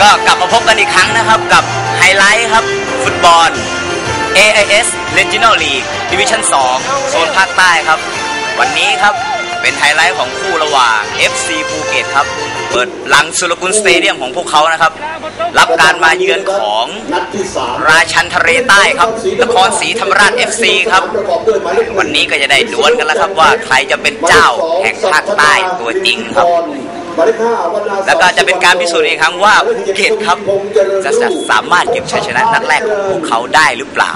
ก็กลับมาพบกันอีกครั้งนะครับกับไฮไลท์ครับ ฟุตบอล AIS Regional League Division 2 โซนภาคใต้ครับ วันนี้ครับเป็นไฮไลท์ของคู่ระหว่าง FC ภูเก็ตครับ เปิดหลังสุรกุลสเตเดียมของพวกเขานะครับ รับการมาเยือนของราชันทะเลใต้ครับนครศรีธรรมราช FC ครับประกอบวันนี้ก็จะได้ดวลกันแล้วครับว่าใครจะเป็นเจ้าแห่งภาคใต้ตัวจริงครับ แล้วก็จะเป็นการพิสูจน์อีกครั้งว่าภูเก็ตครับจะสามารถเก็บชัยชนะนัดแรกของพวกเขาได้หรือเปล่า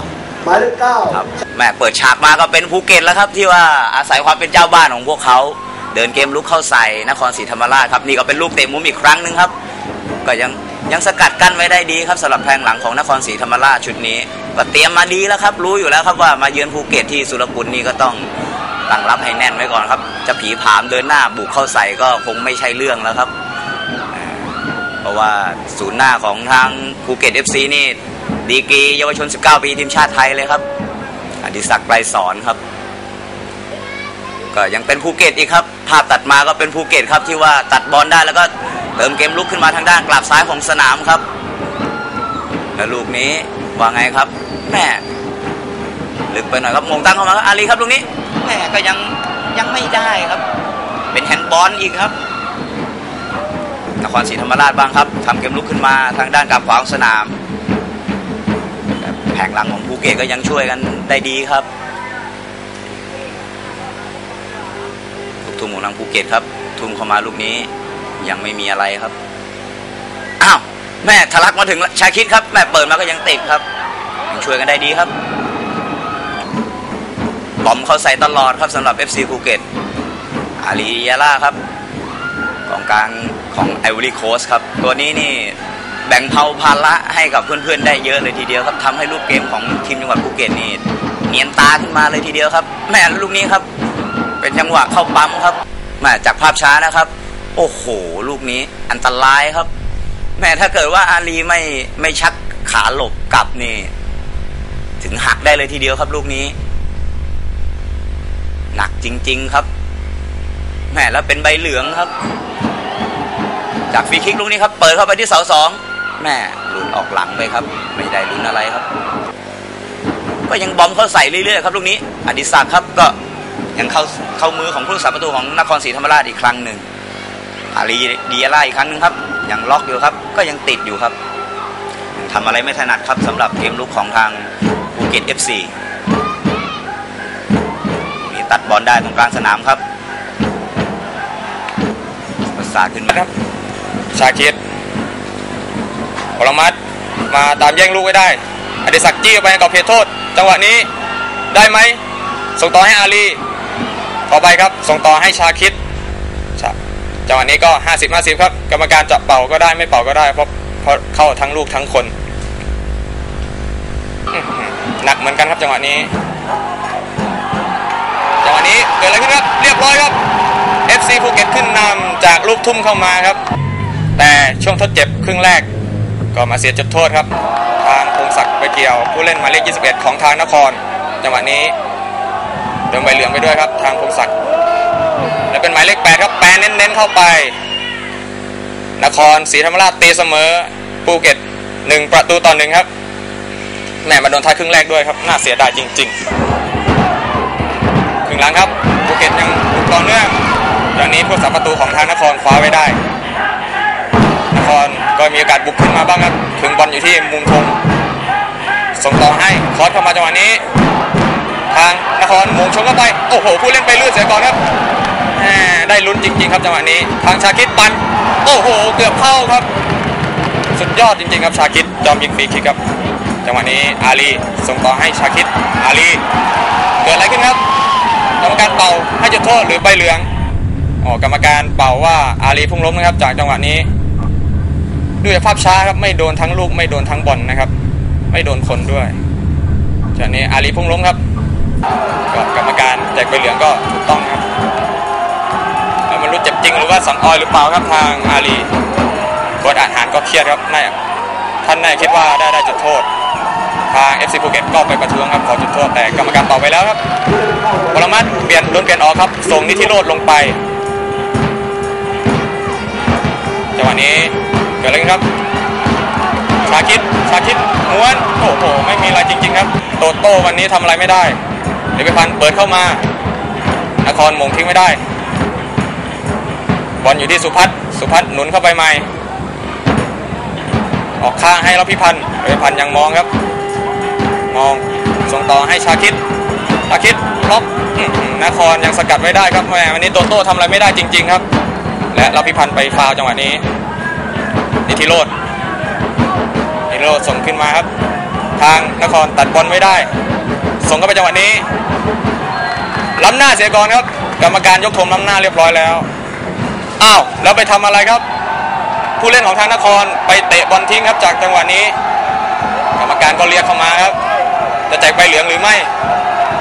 ครับแม่เปิดฉากมาก็เป็นภูเก็ตแล้วครับ ที่ว่าอาศัยความเป็นเจ้าบ้านของพวกเขา เดินเกมลุกเข้าใส่นครศรีธรรมราชครับนี่ก็เป็นลูกเตะมุมอีกครั้งหนึ่งครับ ก็ยังยังสกัดกั้นไว้ได้ดีครับสำหรับแพงหลังของนครศรีธรรมราชชุดนี้ก็เตรียมมาดีแล้วครับ รู้อยู่แล้วครับว่ามาเยือนภูเก็ตที่สุรกุลนี่ก็ต้อง ตั้งรับให้แน่นไว้ก่อนครับ จะผีผามเดินหน้าบุกเข้าใส่ก็คงไม่ใช่เรื่องแล้วครับ เพราะว่าศูนย์หน้าของทางภูเก็ต FC นี่ดีกีเยาวชน 19 ปีทีมชาติไทยเลยครับ อดิศักดิ์ไกรสอนครับ ก็ยังเป็นภูเก็ตอีกครับ ภาพตัดมาก็เป็นภูเก็ตครับที่ว่าตัดบอลได้แล้วก็เติมเกมลุกขึ้นมาทางด้านกลับซ้ายของสนามครับ แล้วลูกนี้ว่าไงครับแม่ลึกไปหน่อยครับมงตั้งเข้ามาครับอาลีครับลูกนี้ แม่ก็ยังยังไม่ได้ครับ เป็นแฮนด์บอลอีกครับ นครศรีธรรมราชบ้างครับทำเกมลุกขึ้นมาทางด้านกลับขวาของสนามแผงหลังของภูเก็ตก็ยังช่วยกันได้ดีครับลูกทุ่มของทางภูเก็ตครับ ทุ่มเข้ามาลูกนี้ยังไม่มีอะไรครับอ้าวแม่ทะลักมาถึงชาคิดครับ แม่เปิดมาก็ยังติดครับยังช่วยกันได้ดีครับ บอมเขาใส่ตลอดครับสำหรับ FC ภูเก็ตอาลียาล่าครับกองกลางของไอวอรี่โคสครับ ตัวนี้นี่แบ่งเผาภาระให้กับเพื่อนๆได้เยอะเลยทีเดียวครับทำให้ลูกเกมของทีมจังหวัดภูเก็ตนี่เนียนตาขึ้นมาเลยทีเดียวครับแม่ลูกนี้ครับ เป็นจังหวะเข้าปั๊มครับแม่จากภาพช้านะครับ โอ้โห ลูกนี้อันตรายครับ แม่ถ้าเกิดว่าอาลีไม่ไม่ชักขาหลบกลับนี่ ถึงหักได้เลยทีเดียวครับ ลูกนี้ หนักจริง ๆ ครับแม่แล้วเป็นใบเหลืองครับ จากฟรีคิกลูกนี้ครับ เปิดเข้าไปที่เสาสองแม่หลุดออกหลังไปครับ ไม่ได้ลุ้นอะไรครับ ก็ยังบอมเข้าใส่เรื่อยๆครับลูกนี้อดิศักดิ์ครับก็ยังเข้าเข้ามือของผู้รักษาประตูของนครศรีธรรมราชอีกครั้งหนึ่งอารีดีอาร่าอีกครั้งหนึ่งครับยังล็อกอยู่ครับ ก็ยังติดอยู่ครับทำอะไรไม่ถนัดครับสำหรับเกมลุกของทางภูเก็ต FC มี ตัดบอลได้ตรงกลางสนามครับประสาทขึ้นมาครับชาคิดปรมัตถ์มาตามแย่งลูกไว้ได้อดิศักดิ์จี้ออกไปกับเพจโทษ จังหวะนี้ได้ไหมส่งต่อให้อาลีต่อไปครับ ส่งต่อให้ชาคิดจังหวะนี้ก็ 50 50 ครับ กรรมการจะเป่าก็ได้ไม่เป่าก็ได้เพราะเพราะเข้าทั้งลูกทั้งคนหนักเหมือนกันครับจังหวะนี้ นี้เกิดอะไรขึ้นครับเรียบร้อยครับ FC ภูเก็ตขึ้นนำจากลูกทุ่มเข้ามาครับ แต่ช่วงทดเจ็บครึ่งแรก ก็มาเสียจุดโทษครับ ทางพงศักดิ์ไปเกี่ยวผู้เล่นหมายเลข 21 ของทางนคร จังหวะนี้โดนใบเหลืองไปด้วยครับ ทางพงศักดิ์และเป็นหมายเลข 8 ครับแปเน้นๆเข้าไป นครศรีธรรมราชตีเสมอภูเก็ตหนึ่งประตูต่อหนึ่งครับแหม่มาโดนท้ายครึ่งแรกด้วยครับ น่าเสียดายจริง ๆ งหลังครับภูเก็ตยังบุกต่อเนื่องตอนนี้ผู้สับประตูของทางนครคว้าไว้ได้ นครก็มีโอกาสบุกขึ้นมาบ้างครับถึงบอลอยู่ที่มุมธงส่งต่อให้คอสเข้ามาจังหวะนี้ ทางนครมงชงเข้าไปโอ้โหผู้เล่นไปลื่นเสียก่อนครับได้ลุ้นจริง ๆ ครับจังหวะนี้ ทางชาคิดปันโอ้โหเกือบเข้าครับ สุดยอดจริง ๆ ครับชาคิดจอมยิงฟรีคิกครับจังหวะนี้อาลีส่งต่อให้ชาคิด กรมการเป่าให้จุดโทษหรือใบเหลืองออกรรมการเป่าว่าอาลีพุ่งล้มนะครับ จากจังหวะนี้ดูจากภาพช้าครับไม่โดนทั้งลูกไม่โดนทั้งบอลนะครับ ไม่โดนคนด้วยจากนี้อาลีพุ่งล้มครับก็กรรมการแจกใบเหลืองก็ถูกต้องครับแล้วมันรู้เจ็บจริงหรือว่าสำออยหรือเปล่าครับทางอาลีโค้ชอาหารก็เครียดครับน่าท่านน่าจะคิดว่าได้ได้จุดโทษ ทาง FC ภูเก็ตก็ไปประท้วงครับขอจุดโทษแต่กรรมการเป่าไปแล้วครับปรมัตถ์เปลี่ยนโดนเปลี่ยนออกครับ ส่งนิธิโรดลงไปจังหวะนี้เลยครับ ชาคิดชาคิดม้วนโอ้โหไม่มีอะไรจริง ๆ ครับ โตโต้วันนี้ทำอะไรไม่ได้เดวิพันธ์เปิดเข้ามานครมงทิ้งไม่ได้บอลอยู่ที่สุพัฒน์สุพัฒน์หนุนเข้าไปใหม่ ออกข้างให้รับพิพันธ์เดวิพันธ์ยังมองครับ มองส่งต่อให้ชาคิดชาคิดล็อกนครยังสกัดไว้ได้ครับแมวันนี้โตโต้ทำอะไรไม่ได้จริง ๆ ครับ และรับพิพันธ์ไปฟาวจังหวะนี้นิธิโรธนิโรธส่งขึ้นมาครับ ทางนครตัดบอลไม่ได้ ส่งเข้าไปจังหวะนี้ล้ำหน้าเสียก่อนครับ กรรมการยกธงล้ำหน้าเรียบร้อยแล้วอ้าวแล้วไปทำอะไรครับ ผู้เล่นของทางนครไปเตะบอลทิ้งครับจากจังหวะนี้ กรรมการก็เรียกเข้ามาครับ จะแจกใบเหลืองหรือไม่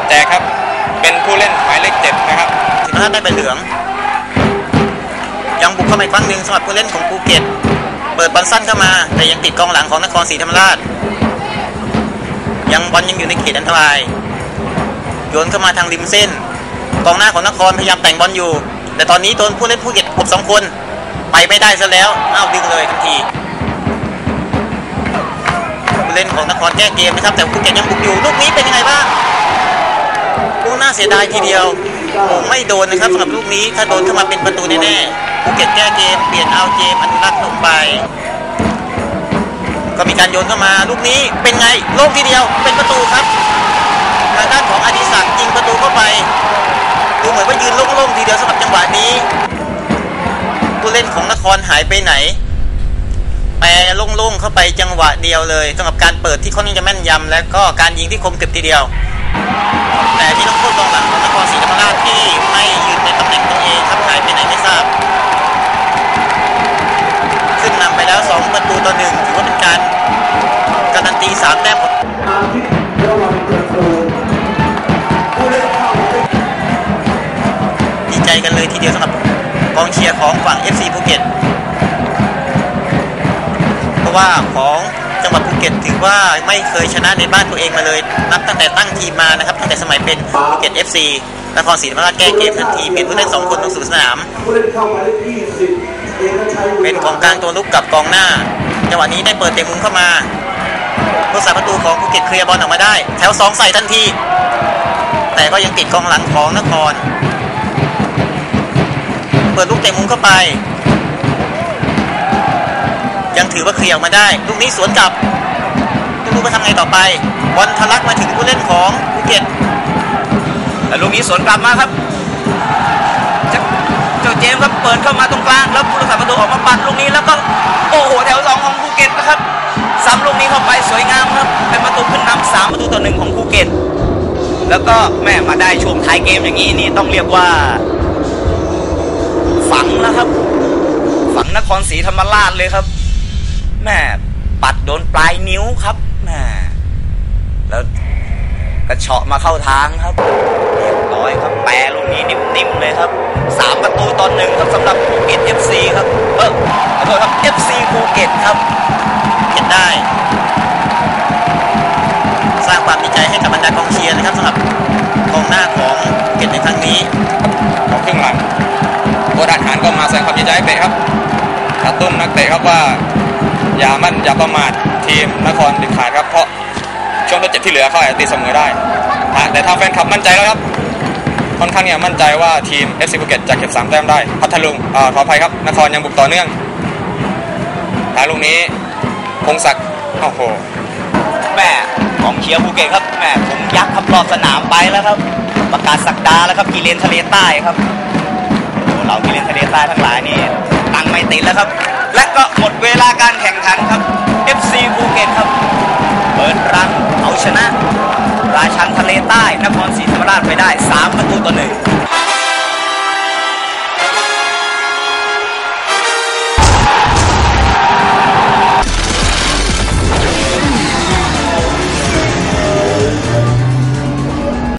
แจกครับเป็นผู้เล่นหมายเลขเจ็ดนะครับสิบห้าได้ใบเหลือง ยังบุกเข้ามาครั้งหนึ่งสำหรับผู้เล่นของภูเก็ต เปิดบอลสั้นเข้ามา แต่ยังติดกองหลังของนครศรีธรรมราช ยังบอลยังอยู่ในเขตอันตรายโยนเข้ามาทางริมเส้นกองหน้าของนครพยายามแต่งบอลอยู่ แต่ตอนนี้โดนผู้เล่นภูเก็ตกบสองคน ไปไม่ได้ซะแล้วอ้าวดึงเลยทันที เล่นของนครแก้เกมนะครับแต่ภูเก็ตยังบุกอยู่ลูกนี้เป็นยังไงบ้างลูกน่าเสียดายทีเดียวโอ้ไม่โดนนะครับสำหรับลูกนี้ถ้าโดนเข้ามาเป็นประตูแน่ๆภูเก็ตแก้เกมเปลี่ยนเอาเจมส์อนุรักษ์ลงไป ก็มีการโยนเข้ามาลูกนี้เป็นไงโล่งทีเดียวเป็นประตูครับทางด้านของอดิศักดิ์ยิงประตูเข้าไปดูเหมือนว่ายืนโล่งๆทีเดียวสำหรับจังหวะนี้ผู้เล่นของนครหายไปไหน แปรโล่งๆเข้าไปจังหวะเดียวเลยสำหรับการเปิดที่ค่อนข้างจะแม่นยำและก็การยิงที่คมกริบทีเดียว แต่ที่ต้องพูดกองหลังของนครศรีธรรมราชที่ไม่ยืนในตำแหน่งตัวเองครับหายไปไหนไม่ทราบ ซึ่งนำไปแล้ว 2 ประตูต่อหนึ่งถือว่าเป็นการการันตี 3 แต้มอาทิตย์ระหว่างประตูผู้เล่นเข้าไปดีใจกันเลยทีเดียวสำหรับกองเชียร์ของฝั่ง FC ภูเก็ต ว่าของจังหวัดภูเก็ตถือว่าไม่เคยชนะในบ้านตัวเองมาเลย นับตั้งแต่ตั้งทีมมานะครับ ตั้งแต่สมัยเป็นภูเก็ต FC นครศรีธรรมราชแก้เกมทันทีเปลี่ยนผู้เล่นสองคนลงสู่สนาม เป็นของกลางตัวลุกกับกองหน้า จังหวะนี้ได้เปิดเตะมุมเข้ามาผู้สาประตูของภูเก็ตเคลียร์บอลออกมาได้ แถวสองใส่ทันที แต่ก็ยังติดกองหลังของนคร เปิดลูกเตะมุมเข้าไป ยังถือว่าเคลียร์ออกมาได้ ลูกนี้สวนกลับไม่รู้ว่าทำไงต่อไปบอลทะลักมาถึงผู้เล่นของภูเก็ตแล้วลูกนี้สวนกลับมาครับเจ้าเจ้าเจมส์ครับเปิดเข้ามาตรงกลางแล้วผู้รักษาประตูออกมาปัดลูกนี้แล้วก็โอ้โหแถวสองของภูเก็ตนะครับซ้ำลูกนี้เข้าไปสวยงามครับเป็นประตูขึ้นนำสามประตูต่อหนึ่งของภูเก็ตแล้วก็แม่มาได้ช่วงท้ายเกมอย่างนี้นี่ต้องเรียกว่า ฝังแล้วครับ ฝังนครศรีธรรมราชเลยครับ แม่ปัดโดนปลายนิ้วครับแม่แล้วกระเฉาะมาเข้าทางครับเรียบร้อยครับแปรลูกนี้นิ่มๆเลยครับสามประตูต่อหนึ่งครับสำหรับภูเก็ต FC ครับเออขอโทษครับ FC ภูเก็ตครับเก็บได้ สร้างความดีใจให้กับบรรดากองเชียร์นะครับสำหรับกองหน้าของภูเก็ตในครั้งนี้ของครึ่งหลังโค้ชอาหารก็มาแสดงความดีให้เตะครับกระตุ้นนักเตะครับว่า อย่ามั่นอย่าประมาททีมนครเด็ดขาดครับเพราะช่วงทดเจ็บที่เหลือเขาอาจจะตีเสมอได้แต่ทางแฟนคลับมั่นใจแล้วครับค่อนข้างเนี่ยมั่นใจว่าทีม FC ภูเก็ตจะเก็บ3แต้มได้ พัทลุงอขออภัยครับ นครยังบุกต่อเนื่องหาลูกนี้พงศักดิ์โอ้โหแม่ของเชียร์ภูเก็ตครับแม่ผมยักษ์ครับรอบสนามไปแล้วครับ ประกาศสักดาแล้วครับกีเลนทะเลใต้ครับโอ้เรากีเลนทะเลใต้ทั้งหลายนี่ตั้งไม่ติดแล้วครับ และก็หมดเวลาการแข่งขันครับ FC ภูเก็ตครับ เปิดรังเอาชนะ ราชันทะเลใต้นครศรีธรรมราชไปได้ 3 ประตูต่อหนึ่ง